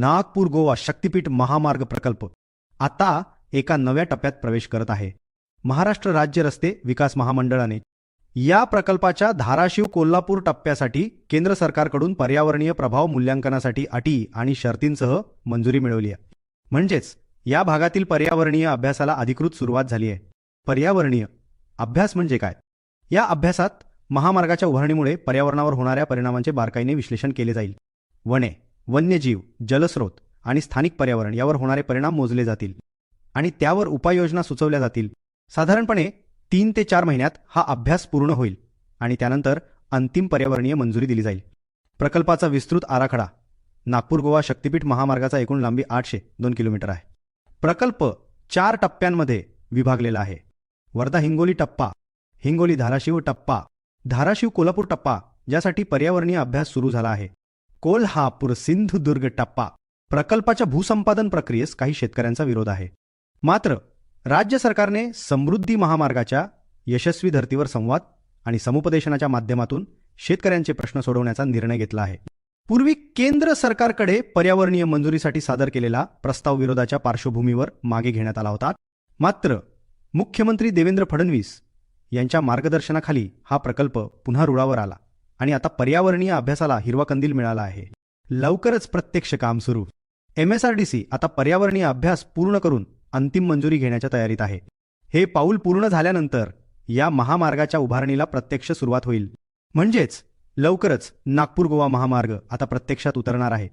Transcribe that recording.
नागपूर गोवा शक्तीपीठ महामार्ग प्रकल्प आता एका नव्या टप्प्यात प्रवेश करत आहे. महाराष्ट्र राज्य रस्ते विकास महामंडळाने या प्रकल्पाच्या धाराशिव कोल्हापूर टप्प्यासाठी केंद्र सरकारकडून पर्यावरणीय प्रभाव मूल्यांकनासाठी अटी आणि शर्तींसह मंजुरी मिळवली आहे. म्हणजेच या भागातील पर्यावरणीय अभ्यासाला अधिकृत सुरुवात झाली आहे. पर्यावरणीय अभ्यास म्हणजे काय? या अभ्यासात महामार्गाच्या उभारणीमुळे पर्यावरणावर होणाऱ्या परिणामांचे बारकाईने विश्लेषण केले जाईल. वने वन्यजीव जलस्रोत आणि स्थानिक पर्यावरण यावर होणारे परिणाम मोजले जातील आणि त्यावर उपाययोजना सुचवल्या जातील. साधारणपणे तीन ते चार महिन्यात हा अभ्यास पूर्ण होईल आणि त्यानंतर अंतिम पर्यावरणीय मंजुरी दिली जाईल. प्रकल्पाचा विस्तृत आराखडा नागपूर गोवा शक्तीपीठ महामार्गाचा एकूण लांबी आठशे दोन किलोमीटर आहे. प्रकल्प चार टप्प्यांमध्ये विभागलेला आहे. वर्धा हिंगोली टप्पा हिंगोली धाराशिव टप्पा धाराशिव कोल्हापूर टप्पा ज्यासाठी पर्यावरणीय अभ्यास सुरू झाला आहे. कोल्हापूर सिंधुदुर्ग टप्पा प्रकल्पाच्या भूसंपादन प्रक्रियेस काही शेतकऱ्यांचा विरोध आहे. मात्र राज्य सरकारने समृद्धी महामार्गाच्या यशस्वी धर्तीवर संवाद आणि समुपदेशनाच्या माध्यमातून शेतकऱ्यांचे प्रश्न सोडवण्याचा निर्णय घेतला आहे. पूर्वी केंद्र सरकारकडे पर्यावरणीय मंजुरीसाठी सादर केलेला प्रस्ताव विरोधाच्या पार्श्वभूमीवर मागे घेण्यात आला होता. मात्र मुख्यमंत्री देवेंद्र फडणवीस यांच्या मार्गदर्शनाखाली हा प्रकल्प पुन्हा रुळावर आला. आणि आता पर्यावरणीय अभ्यासाला हिरवा कंदील मिळाला आहे. लवकरच प्रत्यक्ष काम सुरू. एमएसआरडीसी आता पर्यावरणीय अभ्यास पूर्ण करून अंतिम मंजुरी घेण्याच्या तयारीत आहे. हे पाऊल पूर्ण झाल्यानंतर या महामार्गाच्या उभारणीला प्रत्यक्ष सुरुवात होईल. म्हणजेच लवकरच नागपूर गोवा महामार्ग आता प्रत्यक्षात उतरणार आहे.